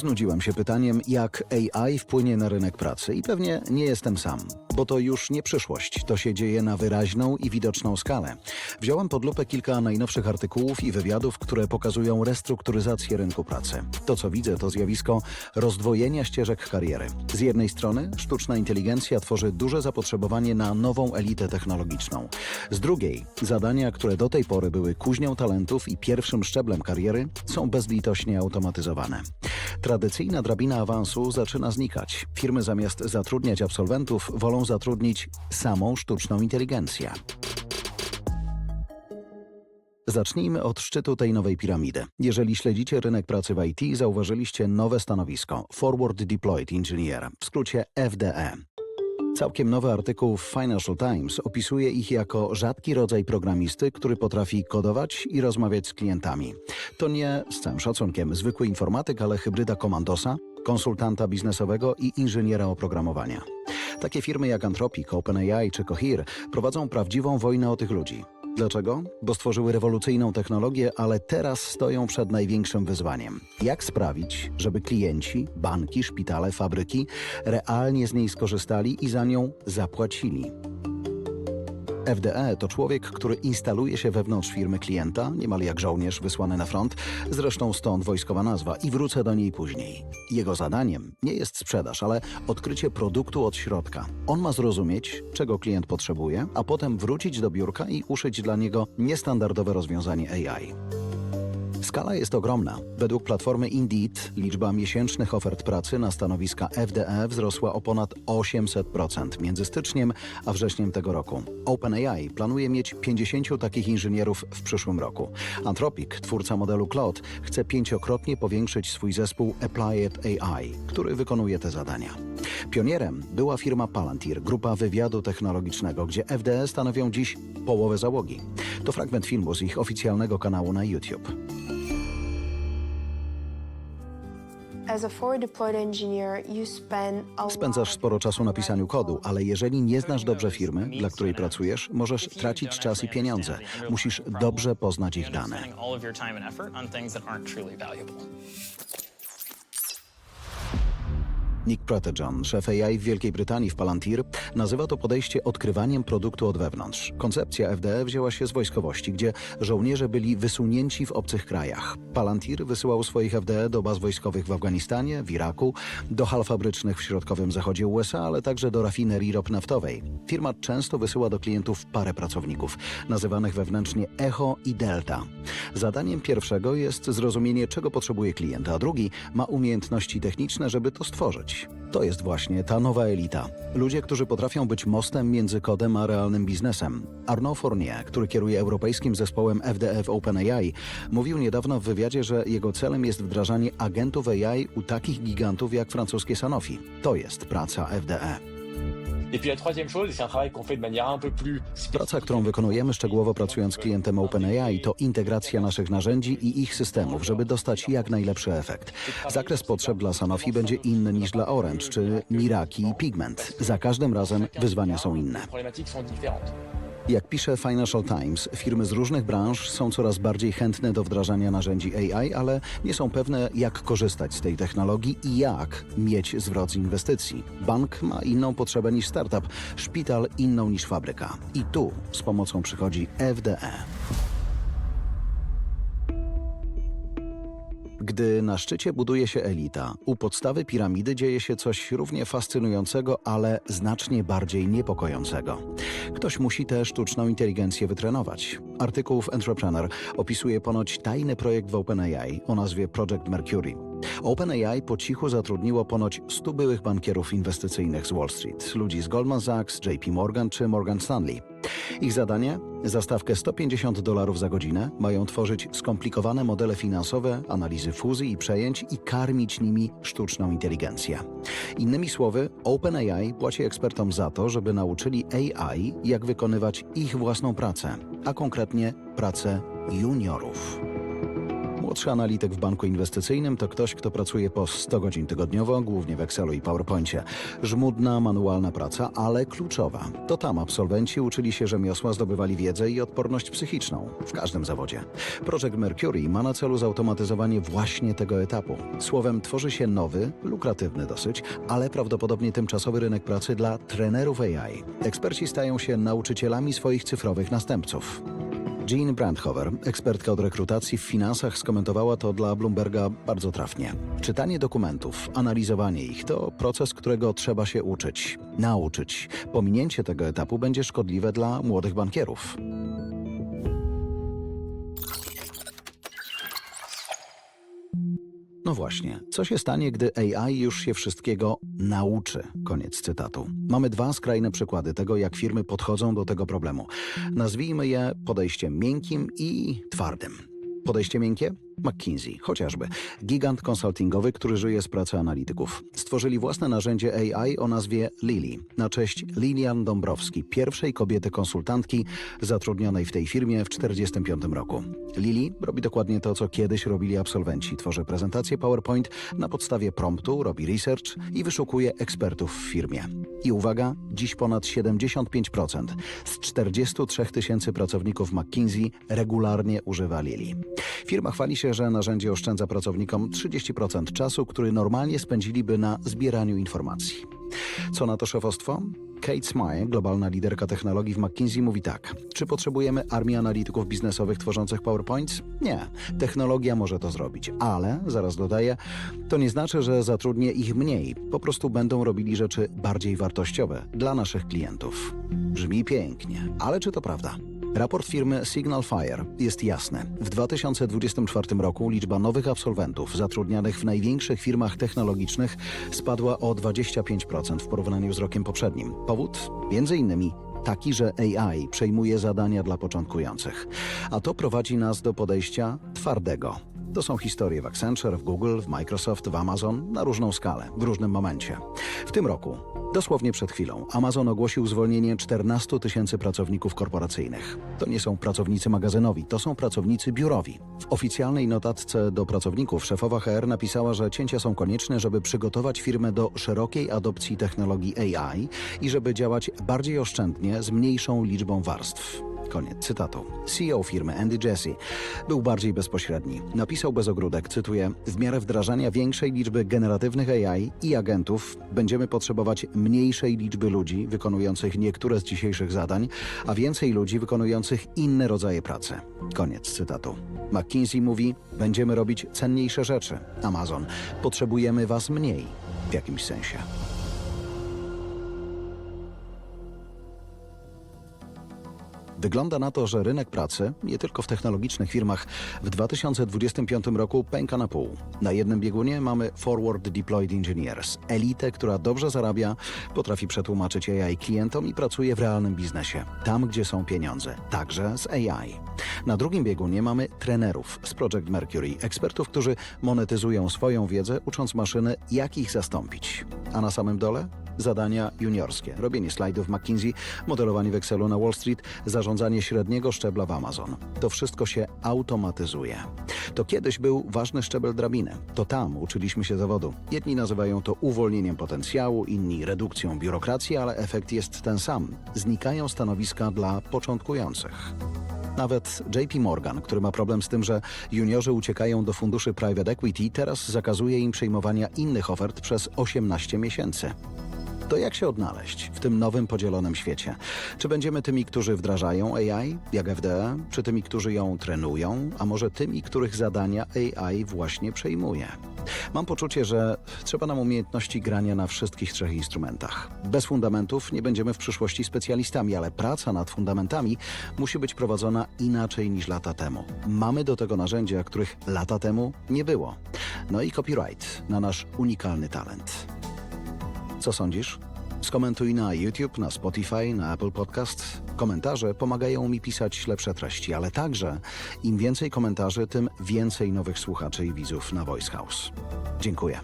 Znudziłem się pytaniem, jak AI wpłynie na rynek pracy i pewnie nie jestem sam, bo to już nie przyszłość, to się dzieje na wyraźną i widoczną skalę. Wziąłem pod lupę kilka najnowszych artykułów i wywiadów, które pokazują restrukturyzację rynku pracy. To, co widzę, to zjawisko rozdwojenia ścieżek kariery. Z jednej strony sztuczna inteligencja tworzy duże zapotrzebowanie na nową elitę technologiczną. Z drugiej zadania, które do tej pory były kuźnią talentów i pierwszym szczeblem kariery, są bezlitośnie automatyzowane. Tradycyjna drabina awansu zaczyna znikać. Firmy zamiast zatrudniać absolwentów wolą zatrudnić samą sztuczną inteligencję. Zacznijmy od szczytu tej nowej piramidy. Jeżeli śledzicie rynek pracy w IT, zauważyliście nowe stanowisko Forward Deployed Engineer, w skrócie FDE. Całkiem nowy artykuł w Financial Times opisuje ich jako rzadki rodzaj programisty, który potrafi kodować i rozmawiać z klientami. To nie, z całym szacunkiem, zwykły informatyk, ale hybryda komandosa, konsultanta biznesowego i inżyniera oprogramowania. Takie firmy jak Anthropic, OpenAI czy Cohere prowadzą prawdziwą wojnę o tych ludzi. Dlaczego? Bo stworzyły rewolucyjną technologię, ale teraz stoją przed największym wyzwaniem. Jak sprawić, żeby klienci, banki, szpitale, fabryki realnie z niej skorzystali i za nią zapłacili? FDE to człowiek, który instaluje się wewnątrz firmy klienta, niemal jak żołnierz wysłany na front, zresztą stąd wojskowa nazwa i wrócę do niej później. Jego zadaniem nie jest sprzedaż, ale odkrycie produktu od środka. On ma zrozumieć, czego klient potrzebuje, a potem wrócić do biurka i uszyć dla niego niestandardowe rozwiązanie AI. Skala jest ogromna. Według platformy Indeed liczba miesięcznych ofert pracy na stanowiska FDE wzrosła o ponad 800% między styczniem a wrześniem tego roku. OpenAI planuje mieć 50 takich inżynierów w przyszłym roku. Anthropic, twórca modelu Claude, chce pięciokrotnie powiększyć swój zespół Applied AI, który wykonuje te zadania. Pionierem była firma Palantir, grupa wywiadu technologicznego, gdzie FDE stanowią dziś połowę załogi. To fragment filmu z ich oficjalnego kanału na YouTube. Spędzasz sporo czasu na pisaniu kodu, ale jeżeli nie znasz dobrze firmy, dla której pracujesz, możesz tracić czas i pieniądze. Musisz dobrze poznać ich dane. Nick Pratejohn, szef AI w Wielkiej Brytanii w Palantir, nazywa to podejście odkrywaniem produktu od wewnątrz. Koncepcja FDE wzięła się z wojskowości, gdzie żołnierze byli wysunięci w obcych krajach. Palantir wysyłał swoich FDE do baz wojskowych w Afganistanie, w Iraku, do hal fabrycznych w środkowym zachodzie USA, ale także do rafinerii ropy naftowej. Firma często wysyła do klientów parę pracowników, nazywanych wewnętrznie Echo i Delta. Zadaniem pierwszego jest zrozumienie, czego potrzebuje klient, a drugi ma umiejętności techniczne, żeby to stworzyć. To jest właśnie ta nowa elita. Ludzie, którzy potrafią być mostem między kodem a realnym biznesem. Arnaud Fournier, który kieruje europejskim zespołem FDE w OpenAI, mówił niedawno w wywiadzie, że jego celem jest wdrażanie agentów AI u takich gigantów jak francuskie Sanofi. To jest praca FDE. Praca, którą wykonujemy szczegółowo pracując z klientem OpenAI, to integracja naszych narzędzi i ich systemów, żeby dostać jak najlepszy efekt. Zakres potrzeb dla Sanofi będzie inny niż dla Orange czy Miraki i Pigment. Za każdym razem wyzwania są inne. Jak pisze Financial Times, firmy z różnych branż są coraz bardziej chętne do wdrażania narzędzi AI, ale nie są pewne, jak korzystać z tej technologii i jak mieć zwrot z inwestycji. Bank ma inną potrzebę niż startup, szpital inną niż fabryka. I tu z pomocą przychodzi FDE. Gdy na szczycie buduje się elita, u podstawy piramidy dzieje się coś równie fascynującego, ale znacznie bardziej niepokojącego. Ktoś musi tę sztuczną inteligencję wytrenować. Artykuł w Entrepreneur opisuje ponoć tajny projekt w OpenAI o nazwie Project Mercury. OpenAI po cichu zatrudniło ponoć 100 byłych bankierów inwestycyjnych z Wall Street, ludzi z Goldman Sachs, JP Morgan czy Morgan Stanley. Ich zadanie? Za stawkę 150 dolarów za godzinę mają tworzyć skomplikowane modele finansowe, analizy fuzji i przejęć i karmić nimi sztuczną inteligencję. Innymi słowy, OpenAI płaci ekspertom za to, żeby nauczyli AI, jak wykonywać ich własną pracę, a konkretnie pracę juniorów. Młodszy analityk w banku inwestycyjnym to ktoś, kto pracuje po 100 godzin tygodniowo, głównie w Excelu i PowerPoincie. Żmudna, manualna praca, ale kluczowa. To tam absolwenci uczyli się rzemiosła, zdobywali wiedzę i odporność psychiczną w każdym zawodzie. Project Mercury ma na celu zautomatyzowanie właśnie tego etapu. Słowem, tworzy się nowy, lukratywny dosyć, ale prawdopodobnie tymczasowy rynek pracy dla trenerów AI. Eksperci stają się nauczycielami swoich cyfrowych następców. Jean Brandhover, ekspertka od rekrutacji w finansach, skomentowała to dla Bloomberga bardzo trafnie. Czytanie dokumentów, analizowanie ich to proces, którego trzeba się uczyć, nauczyć. Pominięcie tego etapu będzie szkodliwe dla młodych bankierów. No właśnie, co się stanie, gdy AI już się wszystkiego nauczy? Koniec cytatu. Mamy dwa skrajne przykłady tego, jak firmy podchodzą do tego problemu. Nazwijmy je podejściem miękkim i twardym. Podejście miękkie? McKinsey, chociażby. Gigant konsultingowy, który żyje z pracy analityków. Stworzyli własne narzędzie AI o nazwie Lili, na cześć Lilian Dąbrowski, pierwszej kobiety konsultantki zatrudnionej w tej firmie w 1945 roku. Lili robi dokładnie to, co kiedyś robili absolwenci. Tworzy prezentację PowerPoint na podstawie promptu, robi research i wyszukuje ekspertów w firmie. I uwaga, dziś ponad 75% z 43 tysięcy pracowników McKinsey regularnie używa Lili. Firma chwali się, że narzędzie oszczędza pracownikom 30% czasu, który normalnie spędziliby na zbieraniu informacji. Co na to szefostwo? Kate Smyth, globalna liderka technologii w McKinsey, mówi tak. Czy potrzebujemy armii analityków biznesowych tworzących PowerPoints? Nie. Technologia może to zrobić, ale, zaraz dodaję, to nie znaczy, że zatrudnię ich mniej. Po prostu będą robili rzeczy bardziej wartościowe dla naszych klientów. Brzmi pięknie, ale czy to prawda? Raport firmy Signal Fire jest jasny. W 2024 roku liczba nowych absolwentów zatrudnianych w największych firmach technologicznych spadła o 25% w porównaniu z rokiem poprzednim. Powód? Między innymi taki, że AI przejmuje zadania dla początkujących. A to prowadzi nas do podejścia twardego. To są historie w Accenture, w Google, w Microsoft, w Amazon na różną skalę, w różnym momencie. W tym roku, dosłownie przed chwilą, Amazon ogłosił zwolnienie 14 tysięcy pracowników korporacyjnych. To nie są pracownicy magazynowi, to są pracownicy biurowi. W oficjalnej notatce do pracowników szefowa HR napisała, że cięcia są konieczne, żeby przygotować firmę do szerokiej adopcji technologii AI i żeby działać bardziej oszczędnie z mniejszą liczbą warstw. Koniec cytatu. CEO firmy Andy Jassy był bardziej bezpośredni. Napisał bez ogródek, cytuję, w miarę wdrażania większej liczby generatywnych AI i agentów będziemy potrzebować mniejszej liczby ludzi wykonujących niektóre z dzisiejszych zadań, a więcej ludzi wykonujących inne rodzaje pracy. Koniec cytatu. McKinsey mówi, będziemy robić cenniejsze rzeczy. Amazon, potrzebujemy was mniej w jakimś sensie. Wygląda na to, że rynek pracy, nie tylko w technologicznych firmach, w 2025 roku pęka na pół. Na jednym biegunie mamy Forward Deployed Engineers, elitę, która dobrze zarabia, potrafi przetłumaczyć AI klientom i pracuje w realnym biznesie, tam gdzie są pieniądze, także z AI. Na drugim biegunie mamy trenerów z Project Mercury, ekspertów, którzy monetyzują swoją wiedzę, ucząc maszyny, jak ich zastąpić. A na samym dole zadania juniorskie. Robienie slajdów w McKinsey, modelowanie w Excelu na Wall Street, zarządzanie średniego szczebla w Amazon. To wszystko się automatyzuje. To kiedyś był ważny szczebel drabiny. To tam uczyliśmy się zawodu. Jedni nazywają to uwolnieniem potencjału, inni redukcją biurokracji, ale efekt jest ten sam. Znikają stanowiska dla początkujących. Nawet JP Morgan, który ma problem z tym, że juniorzy uciekają do funduszy private equity, teraz zakazuje im przyjmowania innych ofert przez 18 miesięcy. To jak się odnaleźć w tym nowym podzielonym świecie? Czy będziemy tymi, którzy wdrażają AI, jak FDE, czy tymi, którzy ją trenują, a może tymi, których zadania AI właśnie przejmuje? Mam poczucie, że trzeba nam umiejętności grania na wszystkich trzech instrumentach. Bez fundamentów nie będziemy w przyszłości specjalistami, ale praca nad fundamentami musi być prowadzona inaczej niż lata temu. Mamy do tego narzędzia, których lata temu nie było. No i copyright na nasz unikalny talent. Co sądzisz? Skomentuj na YouTube, na Spotify, na Apple Podcast. Komentarze pomagają mi pisać lepsze treści, ale także im więcej komentarzy, tym więcej nowych słuchaczy i widzów na Voice House. Dziękuję.